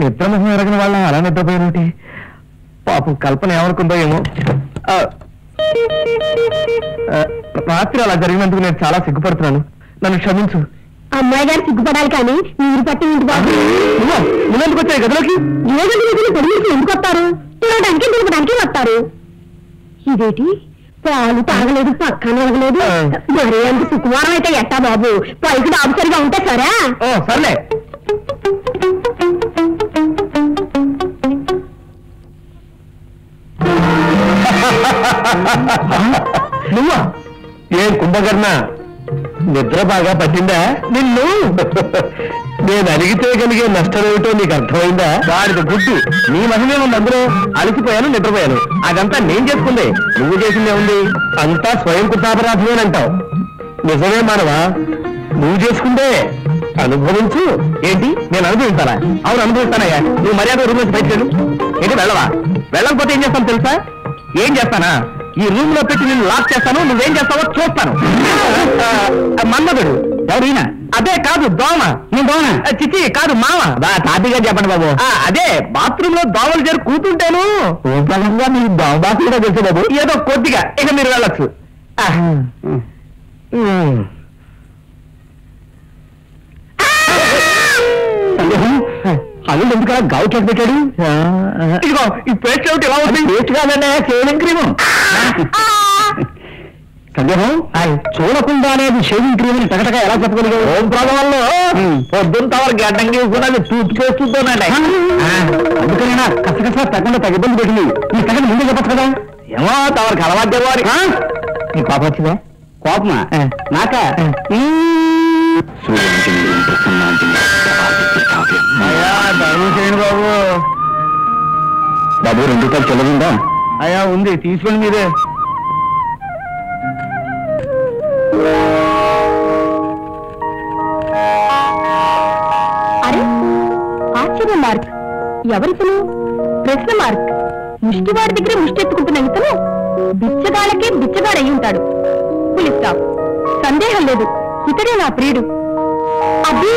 నిద్రమొహం ఎరగిన వాళ్ళ అలా నిద్రపోయినటి పాపం కల్పన ఏమనుకుందో ఏమో. రాత్రి అలా జరిగినందుకు నేను చాలా సిగ్గుపడుతున్నాను. నన్ను క్షమించు. అమ్మాయి గారు సిగ్గుపడాలి కానీ మీరు పట్టి ఇంటి బాబు. నువ్వా? నువ్వెందుకు వచ్చాయి గదిలోకి? ఎందుకు తినడానికి వస్తారు ఇదేటి? పాలు తాగలేదు పక్కన అడగలేదు ఆ. మరి అంత సుకుమారం అయితే ఎట్టా బాబు? పైకి బాబు సరిగా ఉంటే సరే? ఓ సర్లే. నువ్వా? ఏం కుంభకర్ణ? నిద్ర బాగా పట్టిందా? నిన్ను? నేను అడిగితే కలిగే నష్టం ఏమిటో నీకు అర్థమైందా? వాడిది గుడ్డు నీ మహిమే ఉంది అందులో అలసిపోయాను నిద్రపోయాను. అదంతా నేను చేసుకుందే. నువ్వు చేసిందే ఉంది. అంతా స్వయం కృతాపరాధమేనంటావు నిజమే మానవా? నువ్వు చేసుకుందే. అనుభవించు. ఏంటి? నేను అనుభవిస్తానా? అవును అనుభవిస్తానయ్యా. నువ్వు మర్యాద రూమ్ నుంచి బయటకు ఏంటి వెళ్ళవా? వెళ్ళకపోతే ఏం చేస్తాను తెలుసా? ఏం చేస్తానా? ఈ రూమ్లో పెట్టి నేను లాక్ చేస్తాను నువ్వేం చేస్తావో చూస్తాను. ఆ, మన్మధుడు. ఎవరైనా అదే కాదు దోమ. నేను దోమ? చిచ్చి కాదు మామ. తాపిగా చెప్పండి బాబు. అదే బాత్రూమ్లో దోమలు చేరి కూతుంటేను. బలంగా మీకు దోమ తెలుసు బాబు. ఏదో కొద్దిగా ఇక మీరు వెళ్ళొచ్చు. ఎందుకలా గావు చేసి పెట్టాడు? ఇదిగో ఈ పేస్ట్ ఏమిటి ఇలా ఉంది పేస్ట్ కాదండి క్రీమ్. సందేహం చూడకుండా అనేది షేవింగ్ క్రీమ్ అని టకటక ఎలా చెప్పగలిగావు? ఓం ప్రభావంలో పొద్దున్న తవరు గడ్డం గీసుకున్నది టూత్ పేస్తుందోనండి అందుకనేనా? కసకస తగ్గకుండా తగ్గ ఇబ్బంది పెట్టింది. ఈ తగ్గని ముందు చెప్పచ్చు కదా? ఏమో తవరికి అలవాటు వారి. నీ పాప వచ్చిందా? కోపమా? నాక? బాబు. బాబు రెండు రూపాయలు చెల్లదుందా? అయ్యా ఉంది. తీసుకోండి మీరే ఎవరితను? ప్రశ్న మార్క్. ముష్టివాడి దగ్గర ముష్టి ఎత్తుకుంటున్న ఇతను బిచ్చగాళ్ళకే బిచ్చగాడయి ఉంటాడు పులిస్ స్టాప్ సందేహం లేదు. ఇతడే నా ప్రియుడు. అది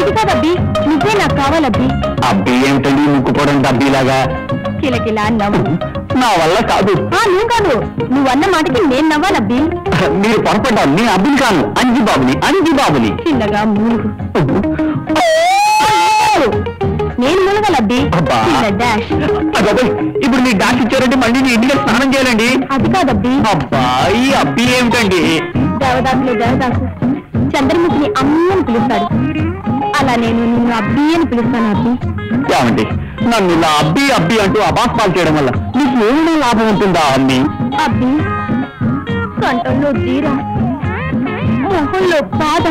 ఇది కాదబ్బి నువ్వే నాకు కావాలబ్బి. అబ్బి ఏమిటండి ముక్కుపోవడం డబ్బీలాగా కిలకిలా నవ్వు నా వల్ల కాదు. ఆ, నువ్వు కాదు. నువ్వు అన్న మాటకి నేను నవ్వాలబ్బి మీరు పొరపడ్డా నేను అబ్బిని కాను. అంజి బాబుని అంజి బాబుని. చిన్నగా మూలుగు. నేను మూలగలబ్బి అబ్బా. చిన్న డాష్. అబ్బబ్బే, ఇప్పుడు మీరు డాన్స్ ఇచ్చారంటే మళ్ళీ నీ ఇంటికి స్నానం చేయాలండి. అది కాదబ్బి అబ్బా ఈ అబ్బి ఏమిటండి? దేవదాసులే దేవదాసు. చంద్రముఖిని అమ్మి అని పిలుస్తాడు. అలా నేను నిన్ను అబ్బి అని పిలుస్తాను అబ్బి. ఏమండి? నన్ను ఇలా అబ్బి అబ్బి అంటూ అబాస్పాలు చేయడం వల్ల మీకు ఏమైనా లాభం ఉంటుందా అమ్మి? అబ్బి జీరా మొహంలో బాధ.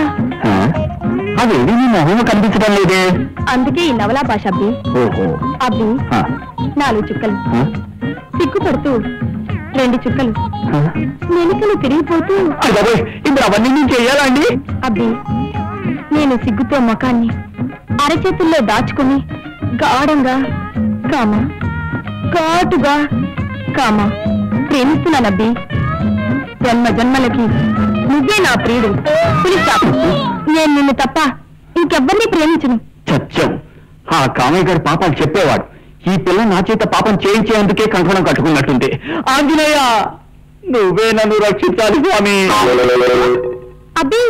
ఆ? అదేంటి నీ మొహం కనిపించడం లేదే? అందుకే ఈ నవలా భాష అబ్బి. ఓహో. అబ్బి. నాలుగు చుక్కలు? సిగ్గుపడుతూ రెండు చుక్కలు. ఆ? మెలికలు తిరిగిపోతూ. ఇప్పుడు అవన్నీ నేను చెయ్యాలా అండి? అబ్బి నేను సిగ్గుతో ముఖాన్ని అరచేతుల్లో దాచుకుని గాఢంగా. కామ? ఘాటుగా కామ? ప్రేమిస్తున్నానబ్బి జన్మ జన్మలకి నువ్వే నా ప్రియుడు. నేను నిన్ను తప్ప ఇంకెవ్వరిని ప్రేమించను. సత్యం. ఆ కామయ్య గారి పాపాలు చెప్పేవాడు. ఈ పిల్ల నా చేత పాపం చేయించేందుకే కంకణం కట్టుకున్నట్టుంది ఆంజనేయ నువ్వే నన్ను రక్షించాలి స్వామి. అబ్బి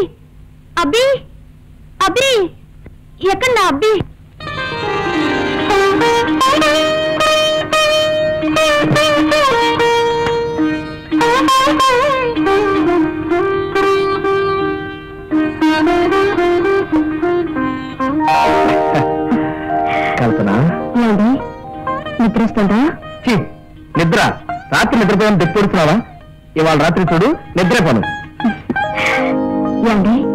అబ్బి అబ్బి ఎక్కడ నా అబ్బి? కల్పన? నిద్ర వస్తుందా ఛీ, నిద్ర. రాత్రి తెప్పుడుతున్నావా ఇవాళ రాత్రి చూడు నిద్రపోను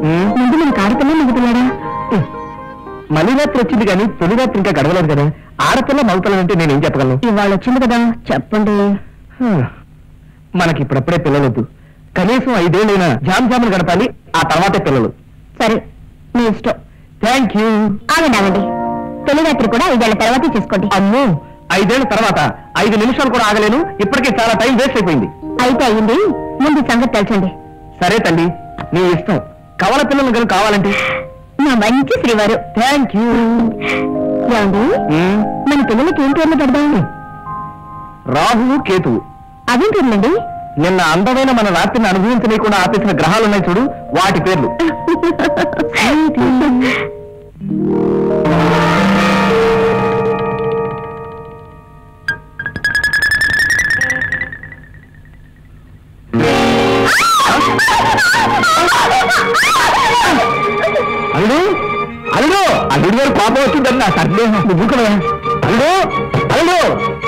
ఉమ్. ముందు మన మళ్ళీ రాత్రి వచ్చింది కానీ తొలి రాత్రి ఇంకా గడవలేదు కదా. ఆడపిల్ల మగపిల్ల అంటే నేనేం చెప్పగలను? ఇవాళ వచ్చింది కదా చెప్పండి. మనకి ఇప్పుడప్పుడే పిల్లలొద్దు. కనీసం ఐదేళ్ళైనా జామ్ జాములు గడపాలి ఆ తర్వాతే పిల్లలు. సరే మీ ఇష్టం. థ్యాంక్ యూ ఆగండి ఆగండి. తొలి రాత్రి కూడా ఐదేళ్ళ తర్వాతే చేసుకోండి. అమ్మో ఐదేళ్ళ తర్వాత ఐదు నిమిషాలు కూడా ఆగలేను ఇప్పటికే చాలా టైం వేస్ట్ అయిపోయింది. అయితే అయ్యింది ముందు సంగతి తెలుసండి సరే తల్లి నీ ఇష్టం. కవల పిల్లలు కనుక కావాలంటే? నా మంచి శ్రీవారు. థ్యాంక్ యూ మన పిల్లలకి ఏం పేర్లు పెడదాం? రాహువు కేతువు. అదేం పేర్లండి? నిన్న అందమైన మన రాత్రిని అనుభవించలేకుండా ఆపేసిన గ్రహాలున్నాయి చూడు వాటి పేర్లు. కోపం వచ్చిందని నా సందేహం నువ్వు కదా అల్లుడు అల్లుడు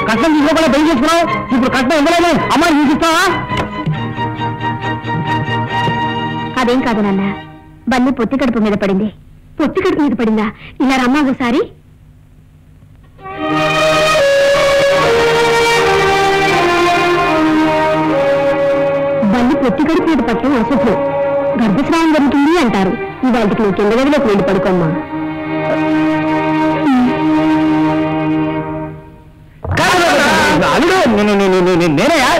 కట్నం తీసుకోకుండా పెళ్ళి చేసుకున్నావు ఇప్పుడు కట్నం ఇవ్వలేదు అమ్మాయి తీసిస్తావా అదేం కాదు నాన్న బల్లి పొత్తి కడుపు మీద పడింది పొత్తి కడుపు మీద పడిందా ఇలా రమ్మా ఒకసారి బల్లి పొత్తి కడుపు మీద పట్టడం అశుభ్రం గర్భస్రావం జరుగుతుంది అంటారు ఇవాళకి నువ్వు కింద గదిలోకి వెళ్ళి పడుకోమ్మా అల్లుడు నేను- నేను- నేను- నేను- నేనయ్యా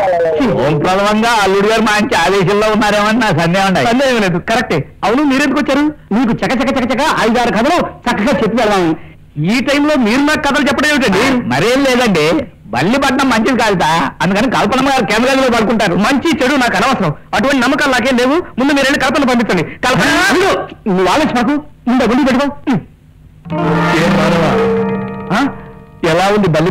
ఓం ప్రథమంగా అల్లుడు గారు మంచి ఆదేశంలో ఉన్నారేమని నా సందేహం సందేహం లేదు. కరెక్టే. అవును మీరెందుకు వచ్చారు? మీకు చక చక చక చక ఐదారు కథలు చక్కగా చెప్పి వెళ్దాం. ఈ టైంలో మీరు నాకు కథలు చెప్పడం ఏమిటండి? మరేం లేదండి. బల్లిపట్నం మంచిది కాదుతా అందుకని కల్పన గారు కేంద్ర గదిలో పడుకుంటారు. మంచి చెడు నాకు అనవసరం. అటువంటి నమ్మకాలు నాకేం లేవు. ముందు మీరు వెళ్ళి కల్పన పంపించండి కల్పన నువ్వు ఆలోచన మాకు ముందు గుండి పెట్టుకో? ఎలా ఉంది బల్లి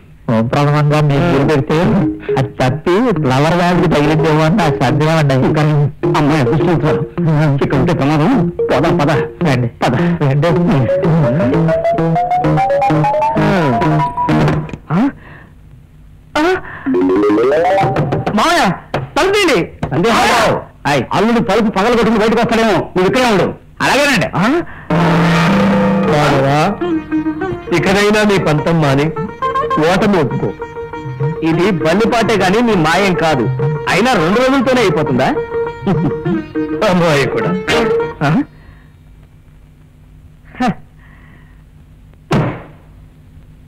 ప్రథమంగా మీరు పెడితే అది తప్పి ఫ్లవర్ వ్యాధికి తగిలిద్దేమో అని నాకు సందేహం అండి అమ్మాయి అదృష్టం ఇక్కడ ఉంటే ప్రమాదం పోదాం పద. రండి. పద. రండి? మామయ్య తలుపు తీయండి. సందేహాలు అల్లుడు తలుపు పగల కొట్టుకుని బయటకు వస్తాడేమో. నువ్వు ఇక్కడే ఉండు. అలాగేనండి. ఇకనైనా నీ పంతం మాని ఓటమి ఒప్పుకో ఇది బల్లిపాటే గాని నీ మాయం కాదు. అయినా రెండు రోజులతోనే అయిపోతుందా? అమ్మాయి కూడా?